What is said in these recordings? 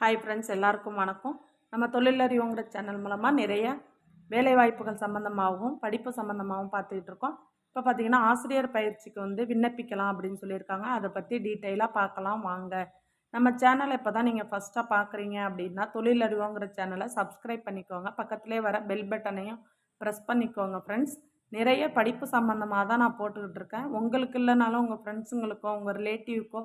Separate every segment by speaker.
Speaker 1: Hi friends எல்லாருக்கும் வணக்கம். நம்ம தொழிலறிவுங்கிற சேனல் மூலமாக நிறைய வேலைவாய்ப்புகள் சம்மந்தமாகவும் படிப்பு சம்மந்தமாகவும் பார்த்துக்கிட்டு இருக்கோம். இப்போ பார்த்தீங்கன்னா ஆசிரியர் பயிற்சிக்கு வந்து விண்ணப்பிக்கலாம் அப்படின்னு சொல்லியிருக்காங்க. அதை பற்றி டீட்டெயிலாக பார்க்கலாம் வாங்க. நம்ம சேனலை இப்போ தான் நீங்கள் ஃபஸ்ட்டாக பார்க்குறீங்க அப்படின்னா தொழிலறிவுங்கிற சேனலை சப்ஸ்கிரைப் பண்ணிக்கோங்க. பக்கத்துலேயே வர பெல் பட்டனையும் ப்ரெஸ் பண்ணிக்கோங்க ஃப்ரெண்ட்ஸ் நிறைய படிப்பு சம்மந்தமாக தான் நான் போட்டுக்கிட்டு இருக்கேன். உங்களுக்கு இல்லைனாலும் உங்கள் ஃப்ரெண்ட்ஸுங்களுக்கோ உங்கள் ரிலேட்டிவ்க்கோ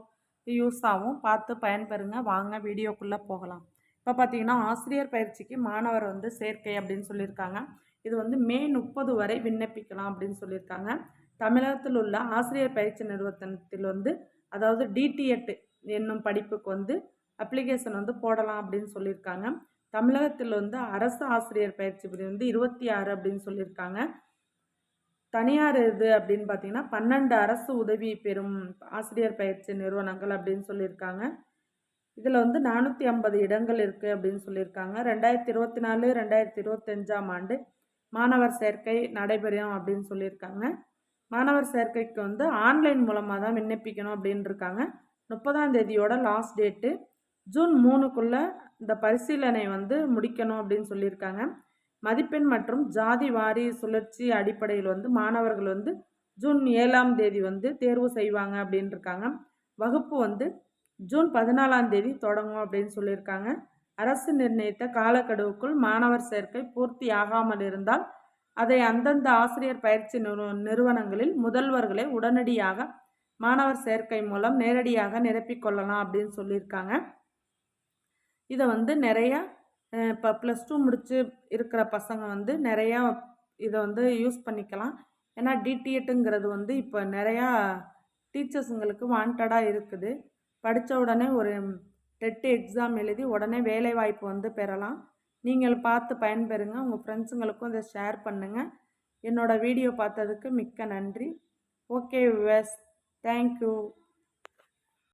Speaker 1: யூஸ் ஆகும் பார்த்து பயன்பெறுங்க. வாங்க வீடியோக்குள்ளே போகலாம். இப்போ பார்த்தீங்கன்னா ஆசிரியர் பயிற்சிக்கு மாணவர் வந்து சேர்க்கை அப்படின்னு சொல்லியிருக்காங்க. இது வந்து மே முப்பது வரை விண்ணப்பிக்கலாம் அப்படின்னு சொல்லியிருக்காங்க. தமிழகத்தில் உள்ள ஆசிரியர் பயிற்சி நிறுவனத்தில் வந்து அதாவது டிடிஎட் என்னும் படிப்புக்கு வந்து அப்ளிகேஷன் வந்து போடலாம் அப்படின்னு சொல்லியிருக்காங்க. தமிழகத்தில் வந்து அரசு ஆசிரியர் பயிற்சி பிரிவு வந்து இருபத்தி ஆறு அப்படின்னு சொல்லியிருக்காங்க. தனியார் இது அப்படின்னு பார்த்தீங்கன்னா பன்னெண்டு அரசு உதவி பெறும் ஆசிரியர் பயிற்சி நிறுவனங்கள் அப்படின்னு சொல்லியிருக்காங்க. இதில் வந்து நானூற்றி ஐம்பது இடங்கள் இருக்குது அப்படின்னு சொல்லியிருக்காங்க. ரெண்டாயிரத்தி இருபத்தி நாலு ரெண்டாயிரத்தி இருபத்தஞ்சாம் ஆண்டு மாணவர் சேர்க்கை நடைபெறும் அப்படின்னு சொல்லியிருக்காங்க. மாணவர் சேர்க்கைக்கு வந்து ஆன்லைன் மூலமாக தான் விண்ணப்பிக்கணும் அப்படின்னு இருக்காங்க. முப்பதாம் தேதியோட லாஸ்ட் டேட்டு ஜூன் மூணுக்குள்ளே இந்த பரிசீலனை வந்து முடிக்கணும் அப்படின்னு சொல்லியிருக்காங்க. மதிப்பெண் மற்றும் ஜாதி வாரி சுழற்சி அடிப்படையில் வந்து மாணவர்கள் வந்து ஜூன் ஏழாம் தேதி வந்து தேர்வு செய்வாங்க அப்படின்னு இருக்காங்க வகுப்பு வந்து ஜூன் பதினாலாம் தேதி தொடங்கும் அப்படின்னு சொல்லியிருக்காங்க. அரசு நிர்ணயித்த காலக்கெடுவுக்குள் மாணவர் சேர்க்கை பூர்த்தி ஆகாமல் இருந்தால் அதை அந்தந்த ஆசிரியர் பயிற்சி நிறு நிறுவனங்களில் முதல்வர்களே உடனடியாக மாணவர் சேர்க்கை மூலம் நேரடியாக நிரப்பிக்கொள்ளலாம் அப்படின்னு சொல்லியிருக்காங்க. இதை வந்து நிறையா இப்போ ப்ளஸ் டூ முடித்து இருக்கிற பசங்க வந்து நிறையா இதை வந்து யூஸ் பண்ணிக்கலாம். ஏன்னா டிடிஎட்டுங்கிறது வந்து இப்போ நிறையா டீச்சர்ஸுங்களுக்கு வாண்டடாக இருக்குது. படித்த உடனே ஒரு டெட்டு எக்ஸாம் எழுதி உடனே வேலைவாய்ப்பு வந்து பெறலாம். நீங்கள் பார்த்து பயன்பெறுங்க. உங்கள் ஃப்ரெண்ட்ஸுங்களுக்கும் இதை ஷேர் பண்ணுங்கள் என்னோடய வீடியோ பார்த்ததுக்கு மிக்க நன்றி. Okay விவஸ் thank you